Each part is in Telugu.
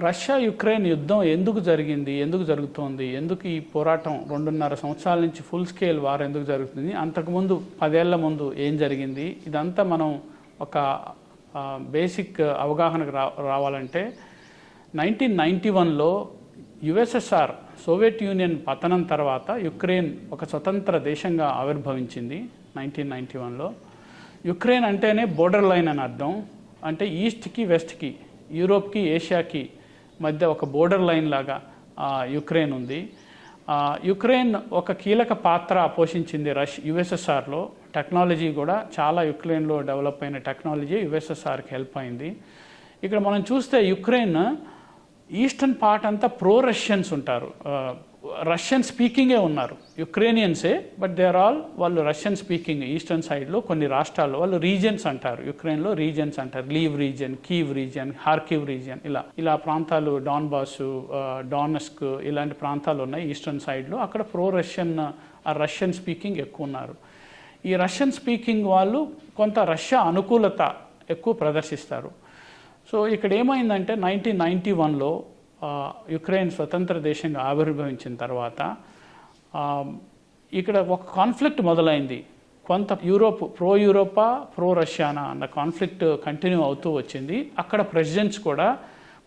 రష్యా యుక్రెయిన్ యుద్ధం ఎందుకు జరిగింది ఎందుకు జరుగుతోంది ఎందుకు ఈ పోరాటం రెండున్నర సంవత్సరాల నుంచి ఫుల్ స్కేల్ వార్ ఎందుకు జరుగుతుంది అంతకుముందు పదేళ్ళ ముందు ఏం జరిగింది ఇదంతా మనం ఒక బేసిక్ అవగాహనకు రా రావాలంటే నైన్టీన్ నైంటీ వన్లో యుఎస్ఎస్ఆర్ సోవియట్ యూనియన్ పతనం తర్వాత యుక్రెయిన్ ఒక స్వతంత్ర దేశంగా ఆవిర్భవించింది నైన్టీన్ నైంటీ వన్లో యుక్రెయిన్ అంటేనే బోర్డర్ లైన్ అని అర్థం అంటే ఈస్ట్కి వెస్ట్కి యూరోప్కి ఏషియాకి మధ్య ఒక బోర్డర్ లైన్ లాగా యుక్రెయిన్ ఉంది. యుక్రెయిన్ ఒక కీలక పాత్ర పోషించింది రష్ యుఎస్ఎస్ఆర్లో. టెక్నాలజీ కూడా చాలా యుక్రెయిన్లో డెవలప్ అయిన టెక్నాలజీ యుఎస్ఎస్ఆర్కి హెల్ప్ అయింది. ఇక్కడ మనం చూస్తే యుక్రెయిన్ ఈస్టర్న్ పార్ట్ అంతా ప్రో రష్యన్స్ ఉంటారు రష్యన్ స్పీకింగే ఉన్నారు. యుక్రేనియన్సే బట్ దే ఆర్ ఆల్ వాళ్ళు రష్యన్ స్పీకింగ్ ఈస్టర్న్ సైడ్లో కొన్ని రాష్ట్రాల్లో వాళ్ళు రీజన్స్ అంటారు. యుక్రెయిన్లో రీజన్స్ అంటారు. Lviv region Kyiv region Kharkiv region ఇలా. ఇలా ప్రాంతాలు డాన్బాసు డానస్క్ ఇలాంటి ప్రాంతాలు ఉన్నాయి ఈస్టర్న్ సైడ్లో. అక్కడ ప్రో రష్యన్ రష్యన్ స్పీకింగ్ ఎక్కువ ఉన్నారు. ఈ రష్యన్ స్పీకింగ్ వాళ్ళు కొంత రష్యా అనుకూలత ఎక్కువ ప్రదర్శిస్తారు. సో ఇక్కడ ఏమైందంటే నైన్టీన్ నైంటీ వన్లో యుక్రెయిన్ స్వతంత్ర దేశంగా ఆవిర్భవించిన తర్వాత ఇక్కడ ఒక కాన్ఫ్లిక్ట్ మొదలైంది. కొంత యూరోప్ ప్రో యూరోపా ప్రో రష్యానా అన్న కాన్ఫ్లిక్ట్ కంటిన్యూ అవుతూ వచ్చింది. అక్కడ ప్రెసిడెంట్స్ కూడా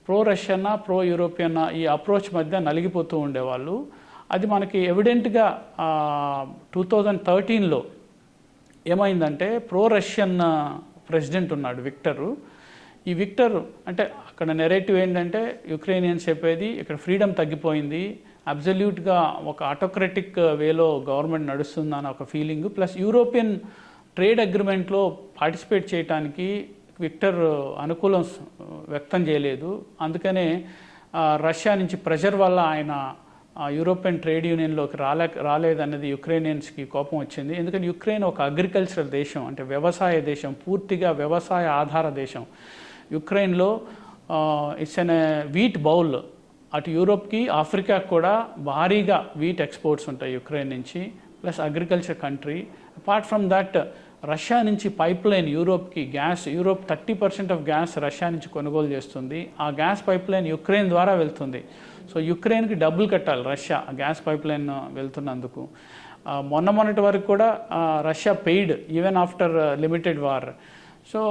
ప్రో రష్యానా ప్రో యూరోపియన్ ఈ అప్రోచ్ మధ్య నలిగిపోతూ ఉండేవాళ్ళు. అది మనకి ఎవిడెంట్గా టూ థౌజండ్ థర్టీన్లో ఏమైందంటే ప్రో రష్యన్ ప్రెసిడెంట్ ఉన్నాడు విక్టరు. ఈ విక్టర్ అంటే అక్కడ నెరేటివ్ ఏంటంటే యుక్రేనియన్స్ చెప్పేది ఇక్కడ ఫ్రీడమ్ తగ్గిపోయింది. అబ్జల్యూట్గా ఒక ఆటోక్రటిక్ వేలో గవర్నమెంట్ నడుస్తుందన్న ఒక ఫీలింగ్ ప్లస్ యూరోపియన్ ట్రేడ్ అగ్రిమెంట్లో పార్టిసిపేట్ చేయడానికి విక్టర్ అనుకూలం వ్యక్తం చేయలేదు. అందుకనే రష్యా నుంచి ప్రెషర్ వల్ల ఆయన యూరోపియన్ ట్రేడ్ యూనియన్లోకి రాలే రాలేదన్నది యుక్రేనియన్స్కి కోపం వచ్చింది. ఎందుకంటే యుక్రెయిన్ ఒక అగ్రికల్చరల్ దేశం అంటే వ్యవసాయ దేశం పూర్తిగా వ్యవసాయ ఆధార దేశం. యుక్రెయిన్లో ఇట్స్ ఎన్ వీట్ బౌల్ అటు యూరోప్కి ఆఫ్రికాకి కూడా భారీగా వీట్ ఎక్స్పోర్ట్స్ ఉంటాయి యుక్రెయిన్ నుంచి plus agriculture country apart from that Russia నుంచి pipe line యూరోప్కి gas Europe thirty percent of gas Russia నుంచి కొనుగోలు చేస్తుంది. ఆ గ్యాస్ పైప్ లైన్ యుక్రెయిన్ ద్వారా వెళ్తుంది. సో యుక్రెయిన్కి డబ్బులు కట్టాలి రష్యా ఆ గ్యాస్ పైప్ లైన్ వెళ్తున్నందుకు మొన్న మొన్నటి వరకు కూడా Russia paid even after limited war so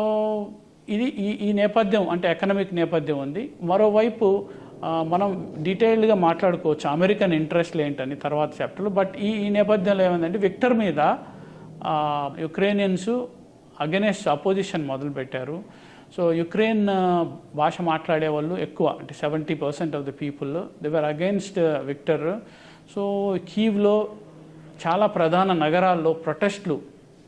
ఇది ఈ ఈ నేపథ్యం అంటే ఎకనమిక్ నేపథ్యం ఉంది. మరోవైపు మనం డీటెయిల్డ్గా మాట్లాడుకోవచ్చు అమెరికన్ ఇంట్రెస్ట్లు ఏంటని తర్వాత చాప్టర్లో బట్ ఈ ఈ నేపథ్యంలో ఏమైందంటే విక్టర్ మీద ఆ, యుక్రేనియన్స్ అగెనెస్ట్ అపోజిషన్ మొదలుపెట్టారు. సో యుక్రెయిన్ భాష మాట్లాడే వాళ్ళు ఎక్కువ అంటే seventy percent of the people they were against Viktor so కీవ్లో చాలా ప్రధాన నగరాల్లో ప్రొటెస్ట్లు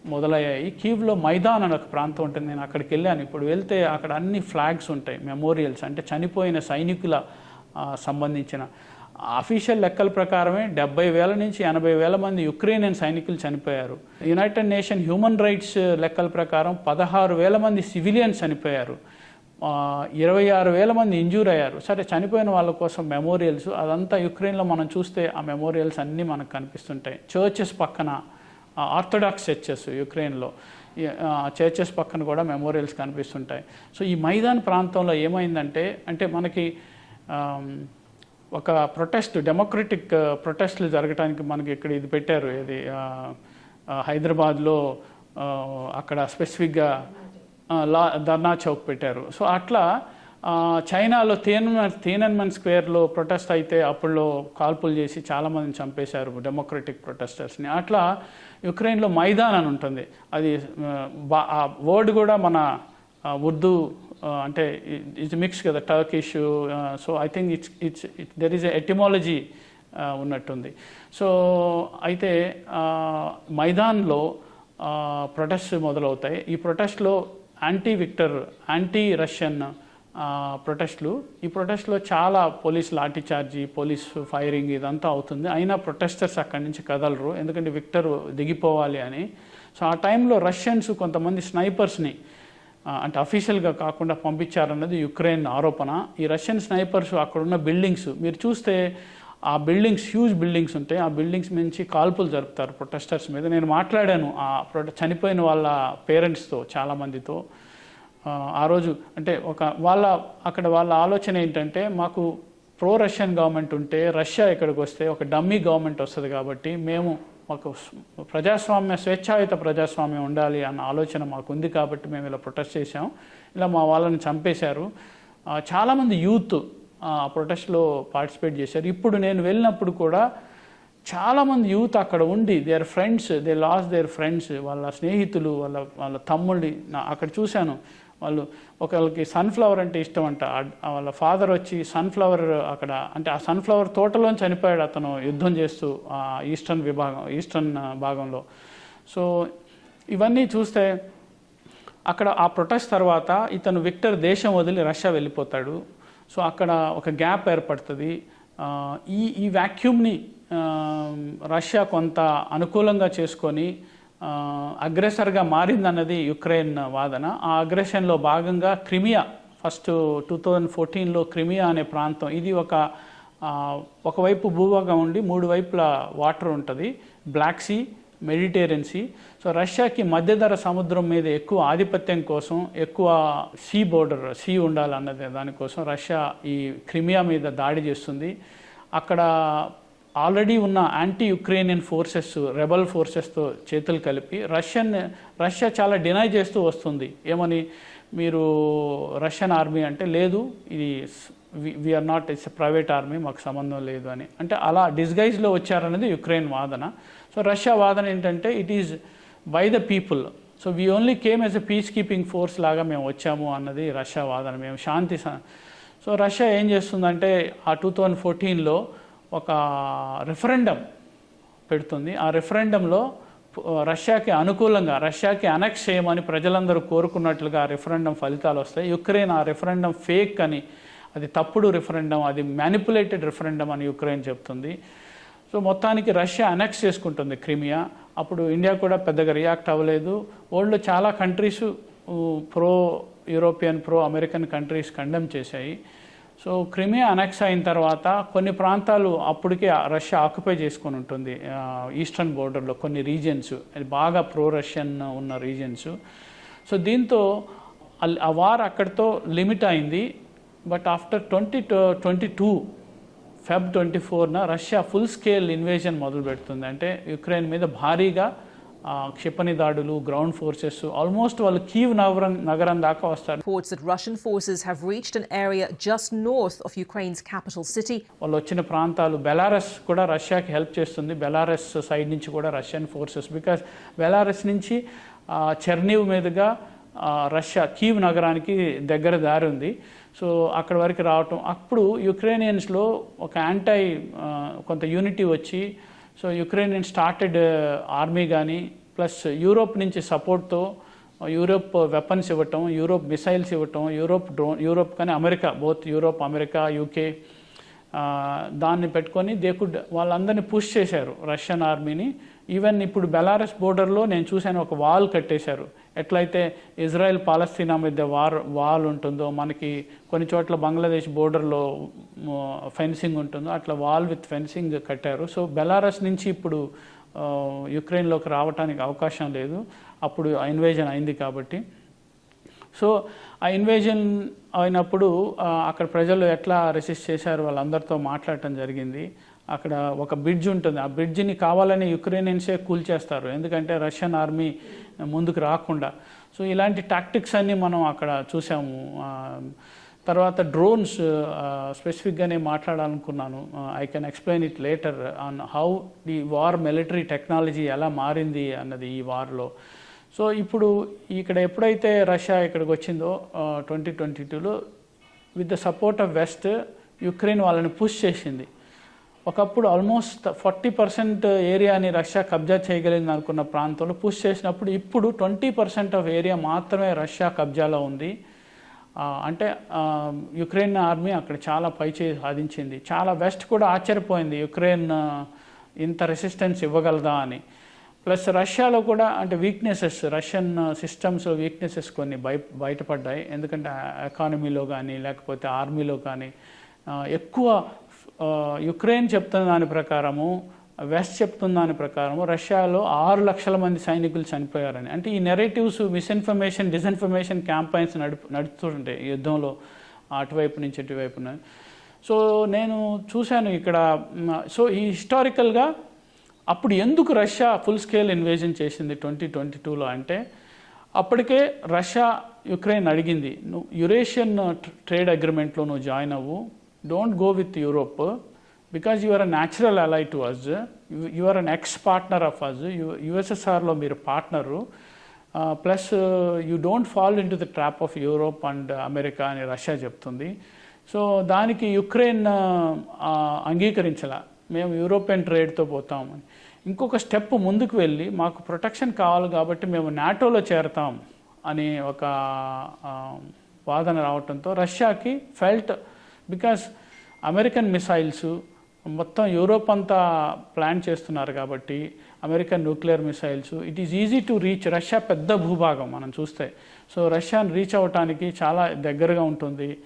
మొదలయ్యాయి. కీవ్లో మైదాన్ అనే ఒక ప్రాంతం ఉంటుంది. నేను అక్కడికి వెళ్ళాను. ఇప్పుడు వెళ్తే అక్కడ అన్ని ఫ్లాగ్స్ ఉంటాయి. మెమోరియల్స్ అంటే చనిపోయిన సైనికుల సంబంధించిన. అఫీషియల్ లెక్కల ప్రకారమే డెబ్బై వేల నుంచి ఎనభై వేల మంది యుక్రెయినియన్ సైనికులు చనిపోయారు. యునైటెడ్ నేషన్ హ్యూమన్ రైట్స్ లెక్కల ప్రకారం పదహారు వేల మంది సివిలియన్స్ చనిపోయారు. ఇరవై ఆరు వేల మంది ఇంజూర్ అయ్యారు. సరే చనిపోయిన వాళ్ళ కోసం మెమోరియల్స్ అదంతా యుక్రెయిన్లో మనం చూస్తే ఆ మెమోరియల్స్ అన్నీ మనకు కనిపిస్తుంటాయి. చర్చెస్ పక్కన ఆర్థడాక్స్ చర్చెస్ యుక్రెయిన్లో. చర్చెస్ పక్కన కూడా మెమోరియల్స్ కనిపిస్తుంటాయి. సో ఈ మైదాన్ ప్రాంతంలో ఏమైందంటే అంటే మనకి ఒక ప్రొటెస్ట్ డెమోక్రటిక్ ప్రొటెస్ట్లు జరగడానికి మనకి ఇక్కడ ఇది పెట్టారు. ఇది హైదరాబాద్లో అక్కడ స్పెసిఫిక్గా లా ధర్నా చౌక్ పెట్టారు. సో అట్లా చైనాలో తేనన్ తేనన్మన్ స్క్వేర్లో ప్రొటెస్ట్ అయితే అప్పుడులో కాల్పులు చేసి చాలామందిని చంపేశారు డెమోక్రటిక్ ప్రొటెస్టర్స్ని. అట్లా యుక్రెయిన్లో మైదాన్ అని ఉంటుంది. అది ఆ, బా- ఆ వర్డ్ కూడా మన ఉర్దూ అంటే ఇట్స్ మిక్స్ కదా Turkish so I think it's it's there is a etymology ఉన్నట్టుంది. సో అయితే మైదాన్లో ప్రొటెస్ట్ మొదలవుతాయి. ఈ ప్రొటెస్ట్లో యాంటీ విక్టర్ యాంటీ రష్యన్ ప్రొటెస్ట్లు. ఈ ప్రొటెస్ట్లో చాలా police lathi charge police firing ఇదంతా అవుతుంది. అయినా ప్రొటెస్టర్స్ అక్కడి నుంచి కదలరు. ఎందుకంటే విక్టర్ దిగిపోవాలి అని. సో ఆ టైంలో రష్యన్స్ కొంతమంది స్నైపర్స్ని అంటే అఫీషియల్గా కాకుండా పంపించారన్నది యుక్రెయిన్ ఆరోపణ. ఈ రష్యన్ స్నైపర్స్ అక్కడున్న బిల్డింగ్స్ మీరు చూస్తే ఆ బిల్డింగ్స్ హ్యూజ్ బిల్డింగ్స్ ఉంటాయి. ఆ బిల్డింగ్స్ నుంచి కాల్పులు జరుపుతారు ప్రొటెస్టర్స్ మీద. నేను మాట్లాడాను ఆ ప్రొట చనిపోయిన వాళ్ళ పేరెంట్స్తో చాలామందితో. ఆ, రోజు అంటే ఒక వాళ్ళ అక్కడ వాళ్ళ ఆలోచన ఏంటంటే మాకు ప్రో రష్యన్ గవర్నమెంట్ ఉంటే రష్యా ఇక్కడికి వస్తే ఒక డమ్మీ గవర్నమెంట్ వస్తుంది కాబట్టి మేము మాకు ప్రజాస్వామ్య స్వేచ్ఛాయుత ప్రజాస్వామ్యం ఉండాలి అన్న ఆలోచన మాకుంది కాబట్టి మేము ఇలా ప్రొటెస్ట్ చేసాం ఇలా మా వాళ్ళని చంపేశారు. చాలామంది యూత్ ఆ ప్రొటెస్ట్లో పార్టిసిపేట్ చేశారు. ఇప్పుడు నేను వెళ్ళినప్పుడు కూడా చాలామంది యూత్ అక్కడ ఉండి their friends they lost their friends వాళ్ళ స్నేహితులు వాళ్ళ వాళ్ళ తమ్ముడిని అక్కడ చూశాను. వాళ్ళు ఒకళ్ళకి సన్ఫ్లవర్ అంటే ఇష్టం అంట వాళ్ళ ఫాదర్ వచ్చి సన్ఫ్లవర్ అక్కడ అంటే ఆ సన్ఫ్లవర్ తోటలో చనిపోయాడు అతను యుద్ధం చేస్తూ ఆ ఈస్టర్న్ విభాగం ఈస్టర్న్ భాగంలో. సో ఇవన్నీ చూస్తే అక్కడ ఆ ప్రొటెస్ట్ తర్వాత ఇతను విక్టర్ దేశం వదిలి రష్యా వెళ్ళిపోతాడు. సో అక్కడ ఒక గ్యాప్ ఏర్పడుతుంది. ఈ ఈ వ్యాక్యూమ్ని రష్యా కొంత అనుకూలంగా చేసుకొని అగ్రెసర్గా మారిందన్నది యుక్రెయిన్ వాదన. ఆ అగ్రెషన్లో భాగంగా క్రిమియా ఫస్ట్ టూ థౌజండ్ ఫోర్టీన్లో క్రిమియా అనే ప్రాంతం ఇది ఒక ఒకవైపు భూభాగం ఉండి మూడు వైపుల వాటర్ ఉంటుంది. Black Sea Mediterranean Sea so రష్యాకి మధ్యధర సముద్రం మీద ఎక్కువ ఆధిపత్యం కోసం ఎక్కువ సీ బోర్డర్ సీ ఉండాలన్నది దానికోసం రష్యా ఈ క్రిమియా మీద దాడి చేస్తుంది. అక్కడ ఆల్రెడీ ఉన్న యాంటీ యుక్రేనియన్ ఫోర్సెస్ రెబల్ ఫోర్సెస్తో చేతులు కలిపి రష్యన్ రష్యా చాలా డినై చేస్తూ వస్తుంది. ఏమని? మీరు రష్యన్ ఆర్మీ అంటే లేదు ఇది we are not it's private army మాకు సంబంధం లేదు అని. అంటే అలా డిస్గైజ్లో వచ్చారనేది యుక్రెయిన్ వాదన. సో రష్యా వాదన ఏంటంటే it is by the people so we only came as a peacekeeping force లాగా మేము వచ్చాము అన్నది రష్యా వాదన. మేము శాంతి స- సో రష్యా ఏం చేస్తుందంటే ఆ టూ థౌజండ్ ఫోర్టీన్లో ఒక రెఫరెండం పెడుతుంది. ఆ రెఫరెండంలో రష్యాకి అనుకూలంగా రష్యాకి అనెక్స్ చేయమని ప్రజలందరూ కోరుకున్నట్లుగా ఆ రెఫరెండం ఫలితాలు వస్తాయి. యుక్రెయిన్ ఆ రెఫరెండం ఫేక్ అని అది తప్పుడు రెఫరెండం అది మ్యానిపులేటెడ్ రెఫరెండం అని యుక్రెయిన్ చెప్తుంది. సో మొత్తానికి రష్యా అనెక్స్ చేసుకుంటుంది క్రిమియా. అప్పుడు ఇండియా కూడా పెద్దగా రియాక్ట్ అవ్వలేదు. వరల్డ్లో చాలా countries pro European pro American countries condemn చేశాయి. సో క్రిమియా అనెక్స్ అయిన తర్వాత కొన్ని ప్రాంతాలు అప్పటికే రష్యా ఆక్యుపై చేసుకొని ఉంటుంది. ఈస్టర్న్ బోర్డర్లో కొన్ని రీజియన్స్ అది బాగా ప్రో రష్యన్ ఉన్న రీజియన్స్. సో దీంతో ఆ వార్ అక్కడితో లిమిట్ అయింది. But after twenty twenty two Feb twenty ఫోర్న Russia full scale invasion మొదలు పెడుతుంది అంటే యుక్రెయిన్ మీద భారీగా క్షిపణి దాడులు గ్రౌండ్ ఫోర్సెస్ ఆల్మోస్ట్ వాళ్ళు కీవ్ నగరం నగరం దాకా వస్తారు. Reports that Russian forces have reached an area just north of Ukraine's capital city. వాళ్ళు వచ్చిన ప్రాంతాలు బెలారస్ కూడా రష్యాకి హెల్ప్ చేస్తుంది. బెలారస్ సైడ్ నుంచి కూడా రష్యన్ ఫోర్సెస్ బికాస్ బెలారస్ నుంచి చెర్నీవ్ మీదుగా రష్యా కీవ్ నగరానికి దగ్గర దారి ఉంది. సో అక్కడ వరకు రావటం. అప్పుడు యుక్రేనియన్స్లో ఒక యాంటై కొంత యూనిటీ వచ్చి సో యుక్రెయిన్ స్టార్టెడ్ ఆర్మీ కానీ ప్లస్ యూరోప్ నుంచి సపోర్ట్తో యూరోప్ వెపన్స్ ఇవ్వటం యూరోప్ మిసైల్స్ ఇవ్వటం యూరోప్ డ్రోన్ యూరోప్ కానీ America both Europe America UK దాన్ని పెట్టుకొని దే కుడ్ వాళ్ళందరినీ పుష్ చేశారు రష్యన్ ఆర్మీని. ఈవెన్ ఇప్పుడు బెలారస్ బోర్డర్లో నేను చూశాను ఒక వాల్ కట్టేశారు. ఎట్లయితే ఇజ్రాయెల్ పాలస్తీనా మధ్య వార్ వాల్ ఉంటుందో మనకి కొన్ని చోట్ల బంగ్లాదేశ్ బోర్డర్లో ఫెన్సింగ్ ఉంటుందో అట్లా వాల్ విత్ ఫెన్సింగ్ కట్టారు. సో బెలారస్ నుంచి ఇప్పుడు యుక్రెయిన్లోకి రావడానికి అవకాశం లేదు. అప్పుడు ఇన్వేజన్ అయింది కాబట్టి. సో ఆ ఇన్వేజన్ అయినప్పుడు అక్కడ ప్రజలు ఎట్లా రెసిస్ట్ చేశారు వాళ్ళందరితో మాట్లాడటం జరిగింది. అక్కడ ఒక బ్రిడ్జ్ ఉంటుంది. ఆ బ్రిడ్జిని కావాలని యుక్రేనియన్సే కూల్చేస్తారు ఎందుకంటే రష్యన్ ఆర్మీ ముందుకు రాకుండా. సో ఇలాంటి టాక్టిక్స్ అన్నీ మనం అక్కడ చూసాము. తర్వాత డ్రోన్స్ స్పెసిఫిక్గానే మాట్లాడాలనుకున్నాను. I can explain it later on how the war military technology ఎలా మారింది అన్నది ఈ వార్లో సో ఇప్పుడు ఇక్కడ ఎప్పుడైతే రష్యా ఇక్కడికి వచ్చిందో ట్వంటీ ట్వంటీ టూలో with the support of west Ukraine వాళ్ళని పుష్ చేసింది. ఒకప్పుడు ఆల్మోస్ట్ ఫార్టీ పర్సెంట్ ఏరియాని రష్యా కబ్జా చేయగలిగింది అనుకున్న ప్రాంతంలో పుష్ చేసినప్పుడు ఇప్పుడు ట్వంటీ పర్సెంట్ ఆఫ్ ఏరియా మాత్రమే రష్యా కబ్జాలో ఉంది. అంటే యుక్రెయిన్ ఆర్మీ అక్కడ చాలా పైచే సాధించింది. చాలా వెస్ట్ కూడా ఆశ్చర్యపోయింది. యుక్రెయిన్ ఇంత రెసిస్టెన్స్ ఇవ్వగలదా అని. ప్లస్ రష్యాలో కూడా అంటే వీక్నెసెస్ రష్యన్ సిస్టమ్స్లో వీక్నెసెస్ కొన్ని బయ బయటపడ్డాయి. ఎందుకంటే ఎకానమీలో కానీ లేకపోతే ఆర్మీలో కానీ ఎక్కువ యుక్రెయిన్ చెప్తున్న దాని ప్రకారము వెస్ట్ చెప్తున్న దాని ప్రకారము రష్యాలో ఆరు లక్షల మంది సైనికులు చనిపోయారని. అంటే ఈ నెరేటివ్స్ మిస్ఇన్ఫర్మేషన్ డిస్ఇన్ఫర్మేషన్ క్యాంపైన్స్ నడుపు నడుస్తుంటాయి యుద్ధంలో అటువైపు నుంచి ఇటువైపున. సో నేను చూశాను ఇక్కడ సో ఈ హిస్టారికల్గా అప్పుడు ఎందుకు రష్యా ఫుల్ స్కేల్ ఇన్వేజన్ చేసింది ట్వంటీ ట్వంటీ టూలో అంటే అప్పటికే రష్యా యుక్రెయిన్ అడిగింది నువ్వు యురేషియన్ ట్రేడ్ అగ్రిమెంట్లో నువ్వు జాయిన్ అవ్వు don't go with Europe because you are a natural ally to us you are an ex partner of us యుఎస్ఎస్ఆర్లో మీరు partner plus you don't fall into the trap of Europe and America అని రష్యా చెప్తుంది. సో దానికి యుక్రెయిన్ అంగీకరించలా. మేము యూరోపియన్ ట్రేడ్తో పోతామని ఇంకొక స్టెప్ ముందుకు వెళ్ళి మాకు ప్రొటెక్షన్ కావాలి కాబట్టి మేము నాటోలో చేరతాం అని ఒక వాదన రావడంతో రష్యాకి ఫెల్ట్ బికాస్ అమెరికన్ మిసైల్స్ మొత్తం యూరోప్ అంతా ప్లాన్ చేస్తున్నారు కాబట్టి American nuclear missiles it is easy to reach Russia పెద్ద భూభాగం మనం చూస్తే. సో రష్యాను రీచ్ అవ్వటానికి చాలా దగ్గరగా ఉంటుంది.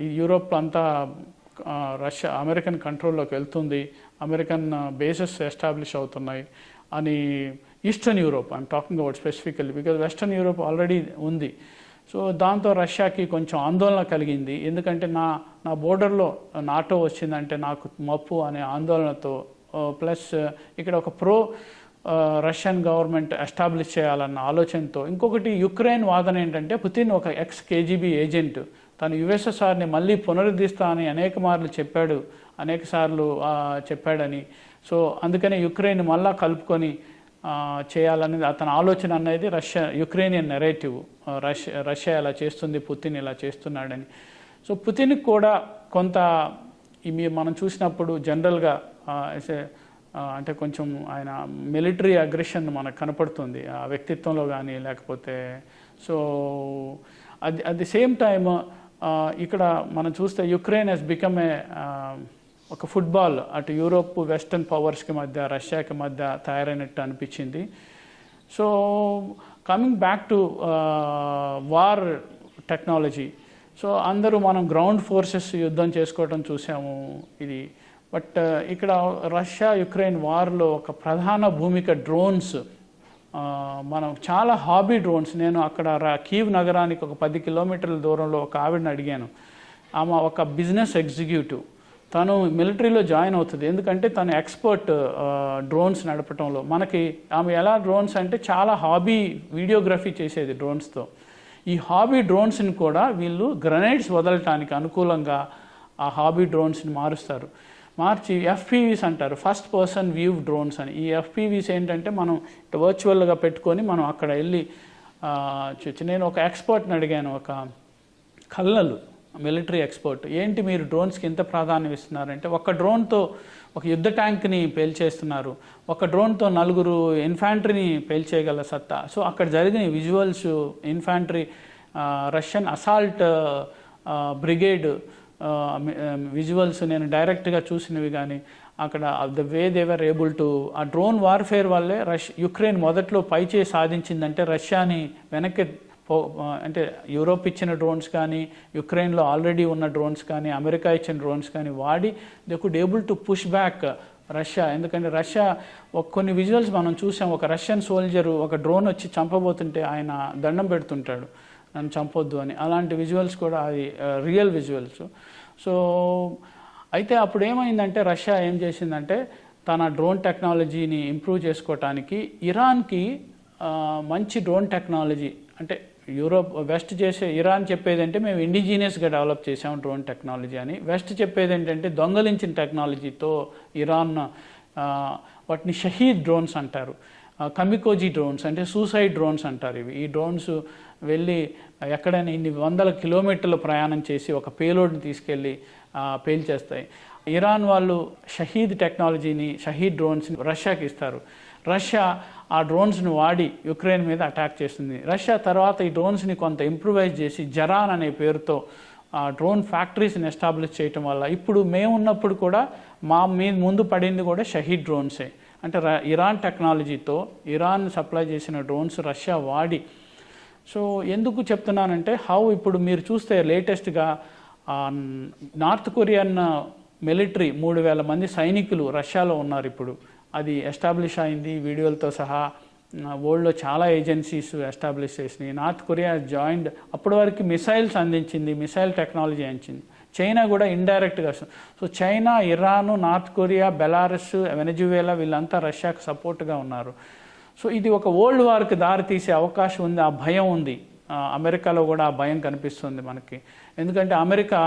యూరోప్ అంతా రష్యా అమెరికన్ కంట్రోల్లోకి వెళ్తుంది అమెరికన్ బేసెస్ ఎస్టాబ్లిష్ అవుతున్నాయి అని eastern Europe I'm talking about specifically because western Europe already ఉంది. సో దాంతో రష్యాకి కొంచెం ఆందోళన కలిగింది. ఎందుకంటే నా నా బోర్డర్లో నాటో వచ్చిందంటే నాకు మప్పు అనే ఆందోళనతో ప్లస్ ఇక్కడ ఒక ప్రో రష్యన్ గవర్నమెంట్ ఎస్టాబ్లిష్ చేయాలన్న ఆలోచనతో. ఇంకొకటి యుక్రెయిన్ వాదన ఏంటంటే పుతిన్ ఒక ఎక్స్ కేజీబీ ఏజెంట్ తను యుఎస్ఎస్ఆర్ని మళ్ళీ పునరుద్ధరిస్తా అని అనేక మార్లు చెప్పాడు అనేక సార్లు చెప్పాడని. సో అందుకనే యుక్రెయిన్ మళ్ళా కలుపుకొని చేయాలనేది అతని ఆలోచన అనేది Russia Ukrainian narrative Russia Russia ఇలా చేస్తుంది పుతిన్ ఇలా చేస్తున్నాడని. సో పుతిన్కి కూడా కొంత మీ- మనం చూసినప్పుడు జనరల్గా అంటే కొంచెం ఆయన మిలిటరీ అగ్రెషన్ మనకు కనపడుతుంది ఆ వ్యక్తిత్వంలో కానీ లేకపోతే. సో అది అట్ ది సేమ్ టైమ్ ఇక్కడ మనం చూస్తే యుక్రెయిన్ హెస్ బికమ్ ఏ ఒక ఫుట్బాల్ అటు యూరోప్ వెస్టర్న్ పవర్స్కి మధ్య రష్యాకి మధ్య తయారైనట్టు అనిపించింది. So coming back to war technology so అందరూ మనం గ్రౌండ్ ఫోర్సెస్ యుద్ధం చేసుకోవడం చూసాము ఇది. బట్ ఇక్కడ రష్యా యుక్రెయిన్ వార్లో ఒక ప్రధాన భూమిక డ్రోన్స్ మనం చాలా హాబీ డ్రోన్స్. నేను అక్కడ కీవ్ నగరానికి ఒక పది కిలోమీటర్ల దూరంలో ఒక ఆవిడని అడిగాను. ఆమె ఒక బిజినెస్ ఎగ్జిక్యూటివ్. తను మిలిటరీలో జాయిన్ అవుతుంది. ఎందుకంటే తను ఎక్స్పర్ట్ డ్రోన్స్ నడపటంలో. మనకి ఆమె ఎలా డ్రోన్స్ అంటే చాలా హాబీ వీడియోగ్రఫీ చేసేది డ్రోన్స్తో. ఈ హాబీ డ్రోన్స్ని కూడా వీళ్ళు గ్రనైడ్స్ వదలటానికి అనుకూలంగా ఆ హాబీ డ్రోన్స్ని మారుస్తారు. మార్చి ఎఫ్పీవీస్ అంటారు. ఫస్ట్ పర్సన్ వ్యూ డ్రోన్స్ అని. ఈ ఎఫ్పీవీస్ ఏంటంటే మనం ఇటు వర్చువల్గా పెట్టుకొని మనం అక్కడ వెళ్ళి చూచి నేను ఒక ఎక్స్పర్ట్ని అడిగాను. ఒక కల్లలు మిలిటరీ ఎక్స్పర్ట్ ఏంటి మీరు డ్రోన్స్కి ఎంత ప్రాధాన్యం ఇస్తున్నారంటే ఒక డ్రోన్తో ఒక యుద్ధ ట్యాంక్ని పేల్చేస్తున్నారు. ఒక డ్రోన్తో నలుగురు ఇన్ఫాంట్రీని పేల్చేయగల సత్తా. సో అక్కడ జరిగిన visuals infantry Russian assault brigade visuals నేను డైరెక్ట్గా చూసినవి కానీ అక్కడ the way they were able to ఆ డ్రోన్ వార్ఫేర్ వల్లే రష్ యుక్రెయిన్ మొదట్లో పైచే సాధించిందంటే రష్యాని వెనక్కి పో అంటే యూరోప్ ఇచ్చిన డ్రోన్స్ కానీ యుక్రెయిన్లో ఆల్రెడీ ఉన్న డ్రోన్స్ కానీ అమెరికా ఇచ్చిన డ్రోన్స్ కానీ వాడి they could able to push back Russia. ఎందుకంటే రష్యా ఒక కొన్ని విజువల్స్ మనం చూసాం. ఒక రష్యన్ సోల్జరు ఒక డ్రోన్ వచ్చి చంపబోతుంటే ఆయన దండం పెడుతుంటాడు. నన్ను చంపొద్దు అని. అలాంటి విజువల్స్ కూడా అది రియల్ విజువల్స్ సో అయితే అప్పుడు ఏమైందంటే రష్యా ఏం చేసిందంటే తన డ్రోన్ టెక్నాలజీని ఇంప్రూవ్ చేసుకోవటానికి ఇరాన్కి మంచి డ్రోన్ టెక్నాలజీ అంటే యూరోప్ వెస్ట్ చేసే ఇరాన్ చెప్పేది అంటే మేము ఇండిజీనియస్గా డెవలప్ చేసాం డ్రోన్ టెక్నాలజీ అని. వెస్ట్ చెప్పేది ఏంటంటే దొంగలించిన టెక్నాలజీతో ఇరాన్ వాటిని షహీద్ డ్రోన్స్ అంటారు. కమికోజీ డ్రోన్స్ అంటే సూసైడ్ డ్రోన్స్ అంటారు ఇవి. ఈ డ్రోన్స్ వెళ్ళి ఎక్కడైనా ఇన్ని వందల కిలోమీటర్ల ప్రయాణం చేసి ఒక పేలోడ్ని తీసుకెళ్ళి పేల్చేస్తాయి. ఇరాన్ వాళ్ళు షహీద్ టెక్నాలజీని షహీద్ డ్రోన్స్ని రష్యాకి ఇస్తారు. రష్యా ఆ డ్రోన్స్ని వాడి యుక్రెయిన్ మీద అటాక్ చేస్తుంది. రష్యా తర్వాత ఈ డ్రోన్స్ని కొంత ఇంప్రూవైజ్ చేసి జరాన్ అనే పేరుతో ఆ డ్రోన్ ఫ్యాక్టరీస్ని ఎస్టాబ్లిష్ చేయటం వల్ల ఇప్పుడు మేము ఉన్నప్పుడు కూడా మా మీద ముందు పడింది కూడా షహీద్ డ్రోన్సే అంటే ఇరాన్ టెక్నాలజీతో ఇరాన్ సప్లై చేసిన డ్రోన్స్ రష్యా వాడి. సో ఎందుకు చెప్తున్నానంటే హౌ ఇప్పుడు మీరు చూస్తే లేటెస్ట్గా నార్త్ కొరియన్ మిలిటరీ మూడు వేల మంది సైనికులు రష్యాలో ఉన్నారు ఇప్పుడు. అది ఎస్టాబ్లిష్ అయింది వీడియోలతో సహా వరల్డ్లో చాలా ఏజెన్సీస్ ఎస్టాబ్లిష్ చేసినాయి. నార్త్ కొరియా జాయింట్ అప్పటి వరకు మిసైల్స్ అందించింది మిసైల్ టెక్నాలజీ అందించింది. చైనా కూడా ఇండైరెక్ట్గా so China Iran north Korea Belarus Venezuela వీళ్ళంతా రష్యాకు సపోర్ట్గా ఉన్నారు. సో ఇది ఒక ఓల్డ్ వార్కి దారి తీసే అవకాశం ఉంది ఆ భయం ఉంది. అమెరికాలో కూడా ఆ భయం కనిపిస్తుంది మనకి. ఎందుకంటే అమెరికా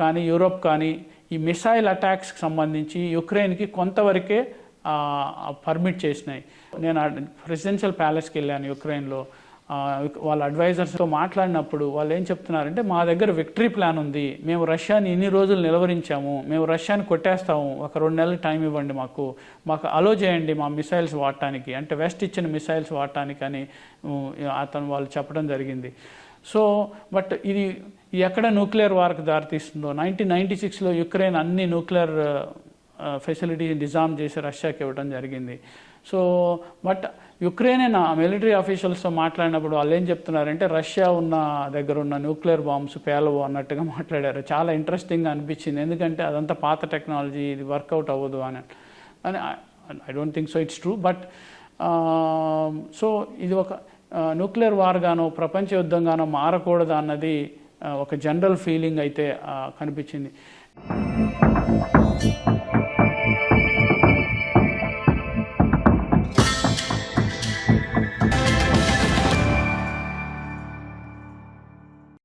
కానీ యూరోప్ కానీ ఈ మిసైల్ అటాక్స్కి సంబంధించి యుక్రెయిన్కి కొంతవరకే పర్మిట్ చేసినాయి. నేను ప్రెసిడెన్షియల్ ప్యాలెస్కి వెళ్ళాను యుక్రెయిన్లో. వాళ్ళ అడ్వైజర్స్తో మాట్లాడినప్పుడు వాళ్ళు ఏం చెప్తున్నారంటే మా దగ్గర విక్టరీ ప్లాన్ ఉంది. మేము రష్యాని ఇన్ని రోజులు నిలవరించాము. మేము రష్యాని కొట్టేస్తాము. ఒక రెండు నెలలు టైం ఇవ్వండి మాకు. మాకు అలో చేయండి మా మిసైల్స్ వాడటానికి. అంటే వెస్ట్ ఇచ్చిన మిసైల్స్ వాడటానికి అని అతను వాళ్ళు చెప్పడం జరిగింది. సో బట్ ఇది ఎక్కడ న్యూక్లియర్ వార్కి దారితీస్తుందో నైన్టీన్ నైన్టీ సిక్స్లో యుక్రెయిన్ అన్ని న్యూక్లియర్ ఫెసిలిటీ డిజామ్ చేసి రష్యాకి ఇవ్వడం జరిగింది. సో బట్ యుక్రెయిన్ నా మిలిటరీ ఆఫీషియల్స్తో మాట్లాడినప్పుడు వాళ్ళు ఏం చెప్తున్నారంటే రష్యా ఉన్న దగ్గర ఉన్న న్యూక్లియర్ బాంబ్స్ పేలవు అన్నట్టుగా మాట్లాడారు. చాలా ఇంట్రెస్టింగ్గా అనిపించింది. ఎందుకంటే అదంతా పాత టెక్నాలజీ ఇది వర్కౌట్ అవ్వదు అని. అని I don't think so it's true but so ఇది ఒక న్యూక్లియర్ వార్గానో ప్రపంచ యుద్ధంగానో మారకూడదు అన్నది ఒక జనరల్ ఫీలింగ్ అయితే కనిపించింది.